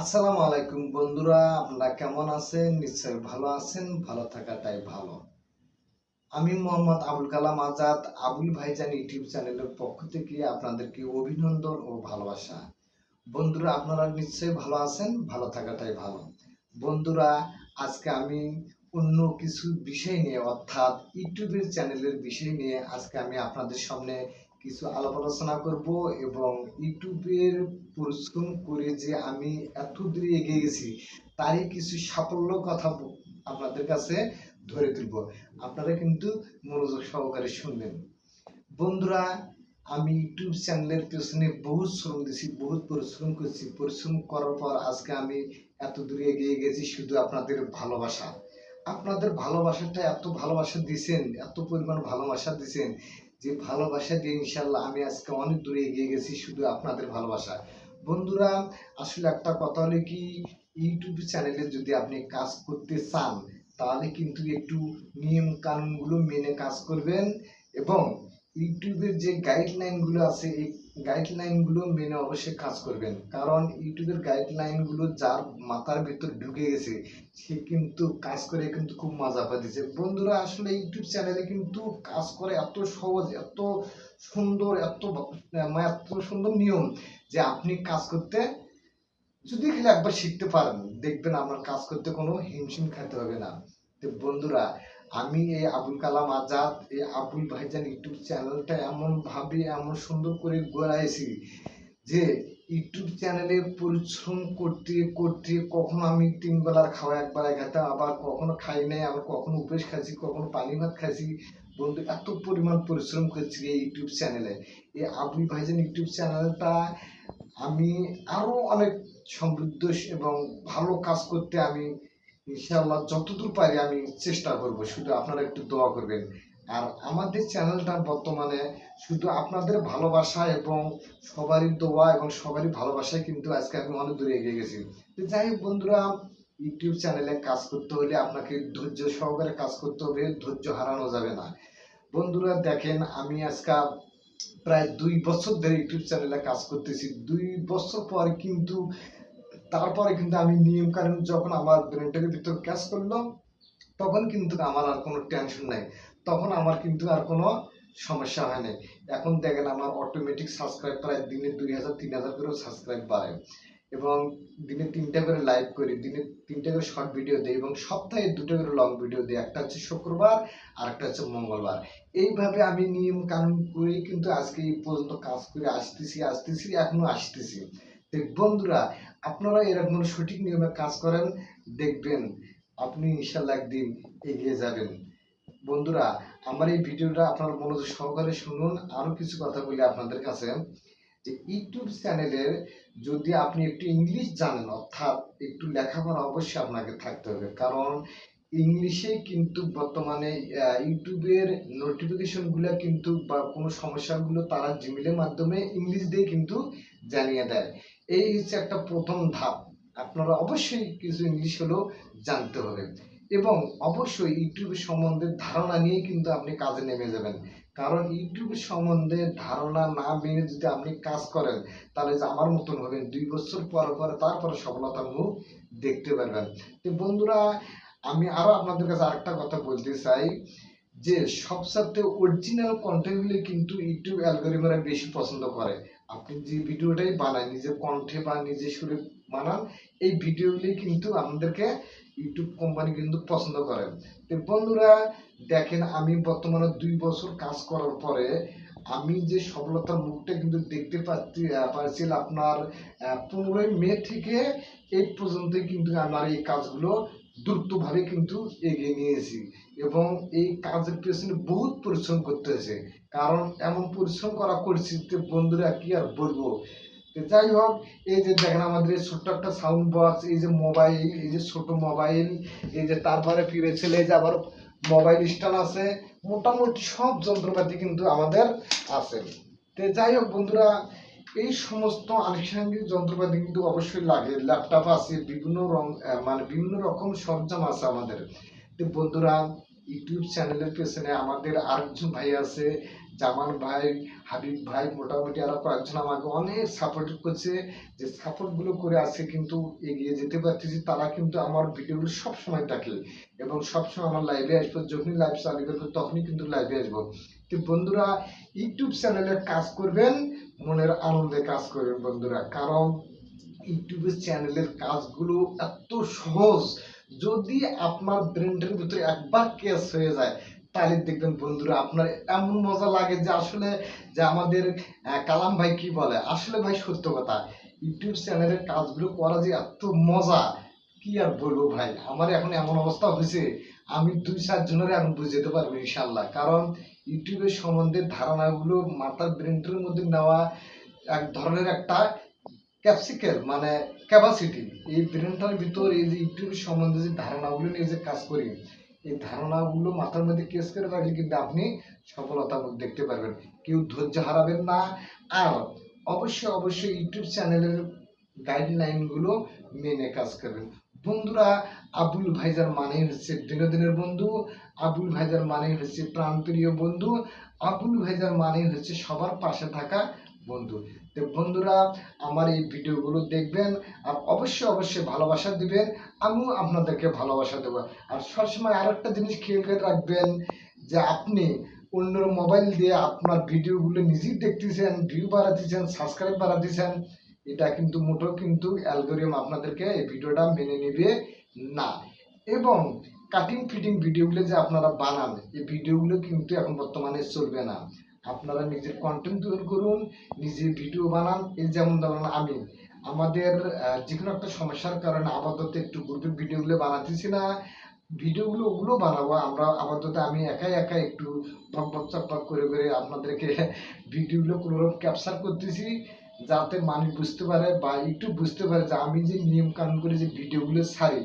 আসসালামু আলাইকুম বন্ধুরা, আপনারা কেমন আছেন? নিশ্চয়ই ভালো আছেন, ভালো থাকাটাই ভালো। আমি মোহাম্মদ আবুল কালাম আজাদ, আবুল ভাইজান ইউটিউব চ্যানেলের পক্ষ থেকে আপনাদেরকে অভিনন্দন ও ভালোবাসা। বন্ধুরা, আপনারা নিশ্চয়ই ভালো আছেন, ভালো থাকাটাই ভালো। বন্ধুরা, আজকে আমি অন্য কিছু বিষয় নিয়ে, অর্থাৎ ইউটিউবের চ্যানেলের বিষয় নিয়ে, আজকে আমি আপনাদের সামনে কিছু আলাপ আলোচনা করব এবং ইউটিউবের পরিশ্রম করে যে আমি এত দূরে এগিয়ে গেছি, তারই কিছু সাফল্য কথা আপনাদের কাছে ধরে তুলব। আপনারা কিন্তু মনোযোগ সহকারে শুনবেন। বন্ধুরা, আমি ইউটিউব চ্যানেলের পেছনে বহুত শ্রম দিছি, বহুত পরিশ্রম করছি। পরিশ্রম করার পর আজকে আমি এত দূরে এগিয়ে গেছি শুধু আপনাদের ভালোবাসা। আপনাদের ভালোবাসাটা এত ভালোবাসা দিয়েছেন এত পরিমাণ ভালোবাসা দিছেন যে ভালোবাসা দিয়ে ইনশাল্লাহ আমি আজকে অনেক দূরে এগিয়ে গেছি শুধু আপনাদের ভালোবাসা। বন্ধুরা, আসলে একটা কথা হলো কি, ইউটিউব চ্যানেলে যদি আপনি কাজ করতে চান, তাহলে কিন্তু একটু নিয়ম কানুনগুলো মেনে কাজ করবেন এবং ইউটিউবের যে গাইডলাইনগুলো আছে, এই গাইডলাইনগুলো মেনে অবশ্যই কাজ করবেন। কারণ ইউটিউবের গাইডলাইনগুলো যার মাথার ভিতর ঢুকে গেছে, সে কিন্তু কাজ করে কিন্তু খুব মজা পাইতেছে। বন্ধুরা, আসলে ইউটিউব চ্যানেলে কিন্তু কাজ করে এত সহজ, এত সুন্দর, এত মানে এত সুন্দর নিয়ম যে আপনি কাজ করতে, যদি খালি একবার শিখতে পারেন, দেখবেন আপনার কাজ করতে কোনো হিমশিম খেতে হবে না। তো বন্ধুরা আমি এই আবুল কালাম আজাদ, এই আবুল ভাইজান ইউটিউব চ্যানেলটা এমন ভাবে এমন সুন্দর করে গড়াইছি যে ইউটিউব চ্যানেলে পরিশ্রম করতে করতে কখনো আমি তিন বেলার খাওয়া একবার খেতাম, আবার কখনো খাই নাই আবার কখনো উপেস খাইছি, কখনো পানি ভাত খাইছি। বন্ধু, এত পরিমাণ পরিশ্রম করছি এই ইউটিউব চ্যানেলে। এই আবুল ভাইজান ইউটিউব চ্যানেলটা আমি আরও অনেক সমৃদ্ধ এবং ভালো কাজ করতে আমি ইনশাআল্লাহ যতদূর পারি আমি চেষ্টা করব, শুধু আপনারা একটু দোয়া করবেন। আর আমাদের চ্যানেলটা বর্তমানে শুধু আপনাদের ভালোবাসা এবং সবারই দোয়া এবং সবারই ভালোবাসায় কিন্তু আজকে আমি অনেক দূরে এগিয়ে গেছি। যাই হোক বন্ধুরা, ইউটিউব চ্যানেলে কাজ করতে হলে আপনাকে ধৈর্য সহকারে কাজ করতে হবে, ধৈর্য হারানো যাবে না। বন্ধুরা দেখেন, আমি আজকে প্রায় দুই বছর ধরে ইউটিউব চ্যানেলে কাজ করতেছি। দুই বছর পর কিন্তু তারপরে কিন্তু আমি নিয়ম কানুন যখন আমার ব্রেনটাকে ভিতর কাজ করল, তখন কিন্তু আমার আর কোনো টেনশন নাই। তখন আমার কিন্তু আর কোনো সমস্যা হয় নাই। এখন দেখেন আমার অটোমেটিক সাবস্ক্রাইব প্রায় দিনে দুই হাজার, তিন হাজার করেও সাবস্ক্রাইব বাড়ে। এবং দিনে তিনটা করে লাইভ করি, দিনে তিনটা করে শর্ট ভিডিও দিই এবং সপ্তাহে দুটো করে লং ভিডিও দিই। একটা হচ্ছে শুক্রবার আর একটা হচ্ছে মঙ্গলবার। এইভাবে আমি নিয়ম কানুন করে কিন্তু আজকে এই পর্যন্ত কাজ করে আসতেছি আসতেছি, এখনও আসতেছি। বন্ধুরা আপনারা এরকম সঠিক নিয়মে কাজ করেন, দেখবেন আপনি ইনশাল্লাহ একদিন এগিয়ে যাবেন। বন্ধুরা, আমার এই ভিডিওটা আপনার মনোযোগ সহকারে শুনুন আরও কিছু কথা বলি আপনাদের কাছে। যে ইউটিউব চ্যানেলের যদি আপনি একটু ইংলিশ জানেন, অর্থাৎ একটু লেখাপড়া অবশ্যই আপনাকে থাকতে হবে। কারণ ইংলিশে কিন্তু বর্তমানে ইউটিউবের নোটিফিকেশনগুলো কিন্তু বা কোনো সমস্যাগুলো তারা জিমেলের মাধ্যমে ইংলিশ দিয়ে কিন্তু জানিয়ে দেয়। এই হচ্ছে একটা প্রথম ধাপ। আপনারা অবশ্যই কিছু ইংলিশ হলেও জানতে হবে। এবং অবশ্যই ইউটিউবের সম্বন্ধে ধারণা নিয়ে কিন্তু আপনি কাজে নেমে যাবেন। কারণ ইউটিউবের সম্বন্ধে ধারণা না মেনে যদি আপনি কাজ করেন, তাহলে যে আমার মতন হবেন, দুই বছর পর পর তারপরে সফলতার মুখ দেখতে পারবেন। তো বন্ধুরা আমি আরও আপনাদের কাছে আরেকটা কথা বলতে চাই যে সবসাথে অরিজিনাল কন্টেন্টগুলি কিন্তু ইউটিউব অ্যালগোরিদমরা বেশি পছন্দ করে। আপনি যে ভিডিওটাই বানান নিজের কণ্ঠে বা নিজের সুরে বানান এই ভিডিওগুলি কিন্তু আমাদেরকে ইউটিউব কোম্পানি কিন্তু পছন্দ করে। তো বন্ধুরা দেখেন আমি বর্তমানে দুই বছর কাজ করার পরে আমি যে সফলতার মুখটা কিন্তু দেখতে পাচ্ছি আহ, পারছিল আপনার পনেরোই মে থেকে এই পর্যন্ত কিন্তু আমার এই কাজগুলো দ্রুতভাবে কিন্তু এগিয়ে নিয়েছি এবং এই কাজের পেছনে বহুত পরিশ্রম করতে হয়েছে। কারণ এমন পরিশ্রম করা করছি যে বন্ধুরা কি আর বলব? যাই হোক, এই যে দেখেন আমাদের এই ছোট্ট একটা সাউন্ড বক্স এই যে মোবাইল এই যে ছোট মোবাইল এই যে তারপরে ফিরে ছেলে যে আবার মোবাইল স্ট্যান্ড আছে। মোটামুটি সব যন্ত্রপাতি কিন্তু আমাদের আছে। তো যাই হোক বন্ধুরা এই সমস্ত আনুষঙ্গিক যন্ত্রপাতি কিন্তু অবশ্যই লাগে। ল্যাপটপ আছে, বিভিন্ন রং মানে বিভিন্ন রকম সরঞ্জাম আছে আমাদের। তো বন্ধুরা, ইউটিউব চ্যানেলের পেছনে আমাদের আরেকজন ভাই আছে জামান ভাই, হাবিব ভাই মোটামুটি আরও কয়েকজন আমাকে অনেক সাপোর্ট করছে, যে সাপোর্টগুলো করে আজকে কিন্তু এগিয়ে যেতে পারতেছি, তারা কিন্তু আমার ভিডিওগুলো সব সময় দেখে। এবং সবসময় আমার লাইভে আসব, যখনই লাইভ চালু করব, তখনই কিন্তু লাইভে আসব। তো বন্ধুরা, ইউটিউব চ্যানেলে কাজ করবেন, মনের আনন্দে কাজ করবেন বন্ধুরা। কারণ ইউটিউবের চ্যানেলের কাজগুলো এত সহজ, যদি আপনার ব্রেনটার ভিতরে একবার কেস হয়ে যায় তাহলে দেখবেন বন্ধুরা, আপনার এমন মজা লাগে যে আসলে যে আমাদের কালাম ভাই কি বলে? আসলে ভাই সত্য কথা, ইউটিউব চ্যানেলের কাজগুলো করা যে এত মজা, কি আর বলব ভাই? আমার এখন এমন অবস্থা হয়েছে, আমি দুই, চার জনের এখন বুঝতে পারব ইনশাল্লাহ কারণ ইউটিউবের সম্বন্ধে ধারণাগুলো মাথার ব্রেনটার মধ্যে নেওয়া এক ধরনের একটা ক্যাপসিকেল মানে ক্যাপাসিটি এই ব্রেনটার ভিতর এই যে ইউটিউবের সম্বন্ধে যে ধারণাগুলো নিয়ে যে কাজ করি এই ধারণাগুলো মাথার মধ্যে কেস করে রাখলে কিন্তু আপনি সফলতা মুখ দেখতে পারবেন। কেউ ধৈর্য হারাবেন না। আর অবশ্যই অবশ্যই ইউটিউব চ্যানেলের গাইডলাইনগুলো মেনে কাজ করবেন। বন্ধুরা, আবুল ভাইজার মানেই হচ্ছে বিনোদনের বন্ধু, আবুল ভাইজার মানেই হচ্ছে প্রাণপ্রিয় বন্ধু, আবুল ভাইজার মানেই হচ্ছে সবার পাশে থাকা বন্ধু। তো বন্ধুরা, আমার এই ভিডিওগুলো দেখবেন আর অবশ্যই অবশ্যই ভালোবাসা দিবেন। আমিও আপনাদেরকে ভালোবাসা দেবো। আর সবসময় আর একটা জিনিস খেয়াল করে রাখবেন যে আপনি অন্যের মোবাইল দিয়ে আপনার ভিডিওগুলো নিজেই দেখতেছেন ভিউ বাড়াতেছেন সাবস্ক্রাইব বাড়াতেছেন, এটা কিন্তু মোটেও কিন্তু অ্যালগোরিয়াম আপনাদেরকে এই ভিডিওটা মেনে নেবে না। এবং কাটিং ফিটিং ভিডিওগুলো যে আপনারা বানান, এই ভিডিওগুলো কিন্তু এখন বর্তমানে চলবে না। আপনারা নিজের কন্টেন্ট তৈরি করুন নিজে ভিডিও বানান, এই যেমন ধরুন আমি। আমাদের যে কোনো একটা সমস্যার কারণে আপাতত একটু গ্রুপের ভিডিওগুলো বানাতেছি না। ভিডিওগুলো ওগুলো বানাবো, আমরা আপাতত আমি একাই একা একটু বক বক চকবক করে করে আপনাদেরকে ভিডিওগুলো কোনোরকম ক্যাপচার করতেছি, যাতে মানুষ বুঝতে পারে বা একটু বুঝতে পারে যে আমি যে নিয়ম কানুন করে যে ভিডিওগুলো ছাড়ি,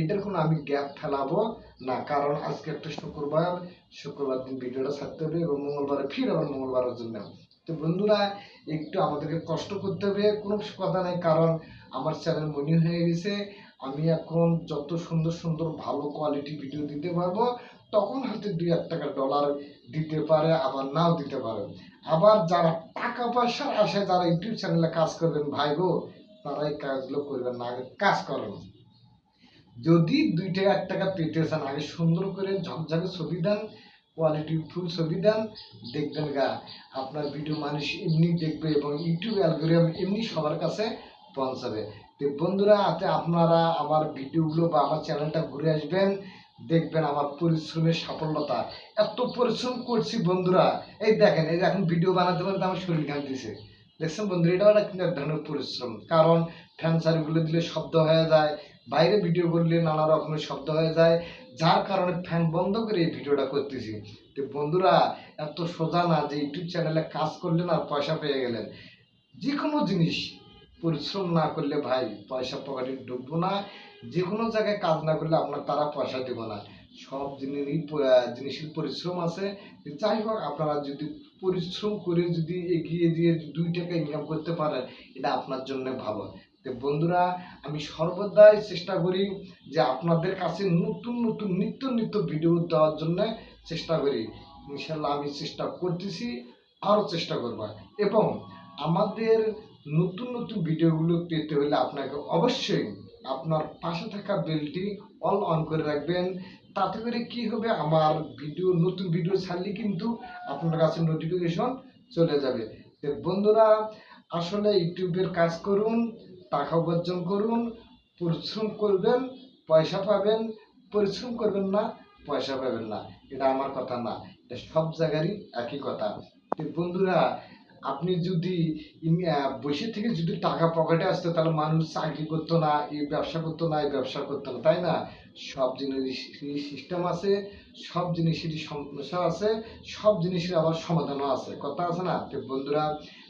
এটার কোনো আমি গ্যাপ ফেলাবো। না, কারণ আজকে একটা শুক্রবার শুক্রবার দিন ভিডিওটা ছাড়তে হবে এবং মঙ্গলবারে ফির আবার মঙ্গলবারের জন্য। তো বন্ধুরা, একটু আমাদেরকে কষ্ট করতে হবে, কোনো কথা নেই, কারণ আমার চ্যানেল মনি হয়ে গেছে। আমি এখন যত সুন্দর সুন্দর ভালো কোয়ালিটি ভিডিও দিতে পারব, তখন হয়তো দুই এক টাকা ডলার দিতে পারে, আবার নাও দিতে পারে। আবার যারা টাকা পয়সার আশায় যারা ইউটিউব চ্যানেলে কাজ করবেন, ভাই গো, তারা এই কাজগুলো করবেন না কাজ করেন। যদি দুই টাকা, এক টাকা পেতে চান, আগে সুন্দর করে ঝকঝকে ছবি দেন কোয়ালিটি ফুল ছবি দেন, দেখবেন গা, আপনার ভিডিও মানুষ এমনি দেখবে এবং ইউটিউব অ্যালগোরিয়াম এমনি সবার কাছে পৌঁছাবে। তো বন্ধুরা, আতে আপনারা আমার ভিডিওগুলো বা আমার চ্যানেলটা ঘুরে আসবেন, দেখবেন আমার পরিশ্রমের সাফল্যতা এত পরিশ্রম করছি বন্ধুরা। এই দেখেন, এই এখন ভিডিও বানাতে বানাতে আমার শরীর ঘামতেছে দেখছেন বন্ধুরা এটাও একটা কিন্তু এক ধরনের পরিশ্রম। কারণ ফ্যান সার্ভিসগুলো দিলে শব্দ হয়ে যায় বাইরে ভিডিও করলে নানা রকমের শব্দ হয়ে যায়, যার কারণে ফ্যান বন্ধ করে এই ভিডিওটা করতেছি। তো বন্ধুরা, এত সোজা না যে ইউটিউব চ্যানেলে কাজ করলেন আর পয়সা পেয়ে গেলেন। যে কোনো জিনিস পরিশ্রম না করলে ভাই পয়সা পকেটে ঢুকবো না। যে কোনো জায়গায় কাজ না করলে আপনার তারা পয়সা দেবো না। সব জিনিসই জিনিসের পরিশ্রম আছে। যাই হোক, আপনারা যদি পরিশ্রম করে যদি এগিয়ে দিয়ে দুই টাকা ইনকাম করতে পারেন, এটা আপনার জন্য ভালো। তো বন্ধুরা, আমি সর্বদাই চেষ্টা করি যে আপনাদের কাছে নতুন নতুন, নিত্য নিত্য ভিডিও দেওয়ার জন্য চেষ্টা করি। ইনশাল্লাহ আমি চেষ্টা করতেছি, আরও চেষ্টা করব। এবং আমাদের নতুন নতুন ভিডিওগুলো পেতে হলে আপনাকে অবশ্যই আপনার পাশে থাকা বেলটি অল অন করে রাখবেন। তাতে করে কি হবে, আমার ভিডিও নতুন ভিডিও ছাড়লে কিন্তু আপনার কাছে নোটিফিকেশন চলে যাবে। বন্ধুরা, আসলে ইউটিউবের কাজ করুন টাকা উপার্জন করুন, পরিশ্রম করবেন, পয়সা পাবেন, পরিশ্রম করবেন না, পয়সা পাবেন না। এটা আমার কথা না, এটা সব জায়গারই একই কথা। তো বন্ধুরা, আপনি যদি বসে থেকে যদি টাকা পকেটে আসতো, তাহলে মানুষ চাকরি করতো না, এই ব্যবসা করতো না, এই ব্যবসা করতো না, তাই না? সব জিনিসেরই সিস্টেম আছে, সব জিনিসেরই সমস্যা আছে, সব জিনিসের আবার সমাধানও আছে। কথা আছে না? বন্ধুরা,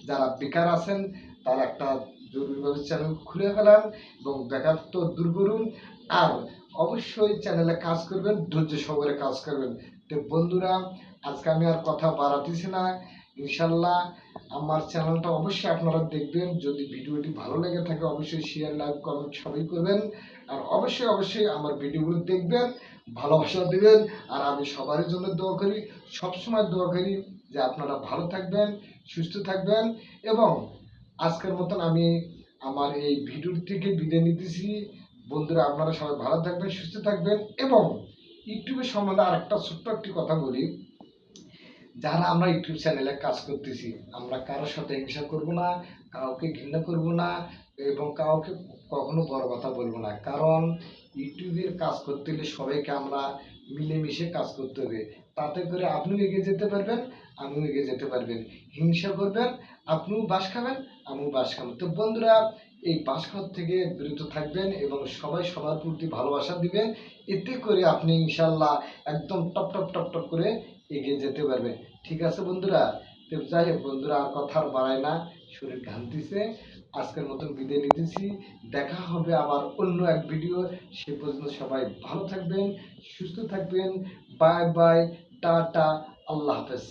যারা বেকার আছেন, তারা একটা জরুরিভাবে চ্যানেল খুলে ফেলান এবং বেকারত্ব দূর করুন আর অবশ্যই চ্যানেলে কাজ করবেন, ধৈর্য সহকারে কাজ করবেন। তো বন্ধুরা, আজকে আমি আর কথা বাড়াতেছি না। ইনশাল্লাহ আমার চ্যানেলটা অবশ্যই আপনারা দেখবেন। যদি ভিডিওটি ভালো লেগে থাকে, অবশ্যই শেয়ার লাইক কমেন্ট সবই করবেন। আর অবশ্যই অবশ্যই আমার ভিডিওগুলো দেখবেন, ভালোবাসা দেবেন। আর আমি সবারই জন্য দোয়া করি, সবসময় দোয়া করি যে আপনারা ভালো থাকবেন, সুস্থ থাকবেন এবং আজকের মতন আমি আমার এই ভিডিও থেকে বিদায় নিতেছি। বন্ধুরা, আপনারা সবাই ভালো থাকবেন, সুস্থ থাকবেন এবং ইউটিউবের সম্বন্ধে আরেকটা ছোট্ট একটি কথা বলি। যারা আমরা ইউটিউব চ্যানেলে কাজ করতেছি, আমরা কারোর সাথে হিংসা করব না, কাউকে ঘৃণা করব না এবং কাউকে কখনো বড় কথা বলব না। কারণ ইউটিউবের কাজ করতে হলে সবাইকে আমরা মিলেমিশে কাজ করতে হবে। তাতে করে আপনিও এগিয়ে যেতে পারবেন, আমিও এগিয়ে যেতে পারবেন। হিংসা করবেন, আপনিও বাস খাবেন আমিও বাস খাব তো বন্ধুরা, এই বাস খাওয়ার থেকে বিরত থাকবেন এবং সবাই সবার প্রতি ভালোবাসা দিবেন। এতে করে আপনি ইনশাল্লাহ একদম টপ টপ টপ টপ করে এগিয়ে যেতে পারবেন। ঠিক আছে বন্ধুরা? তো যাই হোক বন্ধুরা, আর কথা আর বাড়ায় না। শরীর ঘামতিছে। আজকের মতন বিদায় নিতেছি। দেখা হবে আবার অন্য এক ভিডিও সে পর্যন্ত সবাই ভালো থাকবেন, সুস্থ থাকবেন। বাই বাই, টাটা, আল্লাহ হাফেজ।